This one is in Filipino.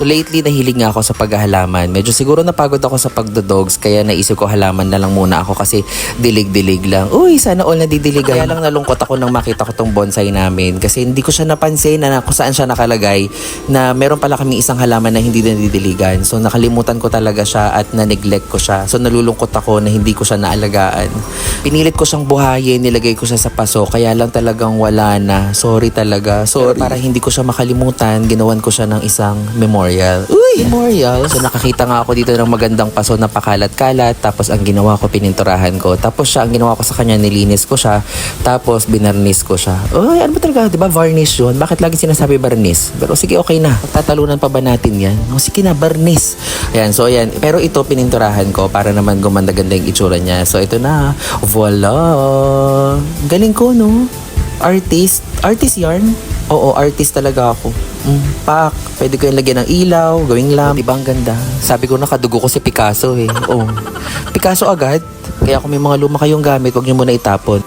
So lately nahilig nga ako sa paghahalaman. Medyo siguro napagod ako sa pagdodogs kaya naisip ko halaman na lang muna ako kasi dilig-dilig lang. Uy, sana all nadidiligan. Kaya lang nalungkot ako nang makita ko tong bonsai namin kasi hindi ko siya napansin na kung saan siya nakalagay na meron pala kami isang halaman na hindi nadidiligan. So nakalimutan ko talaga siya at na-neglect ko siya. So nalulungkot ako na hindi ko siya naalagaan. Pinilit ko siyang buhayin, nilagay ko siya sa paso kaya lang talagang wala na. Sorry talaga. Sorry. para hindi ko siya makalimutan, ginawan ko siya ng isang memorial. Uy! Memorial? So nakakita nga ako dito ng magandang paso na pakalat-kalat. Tapos ang ginawa ko, pininturahan ko. Tapos siya, ang ginawa ko sa kanya, nilinis ko siya. Tapos binarnis ko siya. Uy, ano ba talaga? Di ba varnish yun? Bakit lagi sinasabi barnis? Pero sige, okay na. Tatalunan pa ba natin yan? O sige na, barnis. Ayan, so ayan. Pero ito, pininturahan ko para naman gumanda-ganda yung itsura niya. So ito na. Voila! Galing ko, no? Artist? Artist yarn? Oo, artist talaga ako. Mm, pak, pwede ko yung lagyan ng ilaw, gawing lamp. Diba ang ganda? Sabi ko nakadugo ko si Picasso eh. Oh. Picasso agad. Kaya kung may mga luma kayong gamit, huwag niyo muna itapon.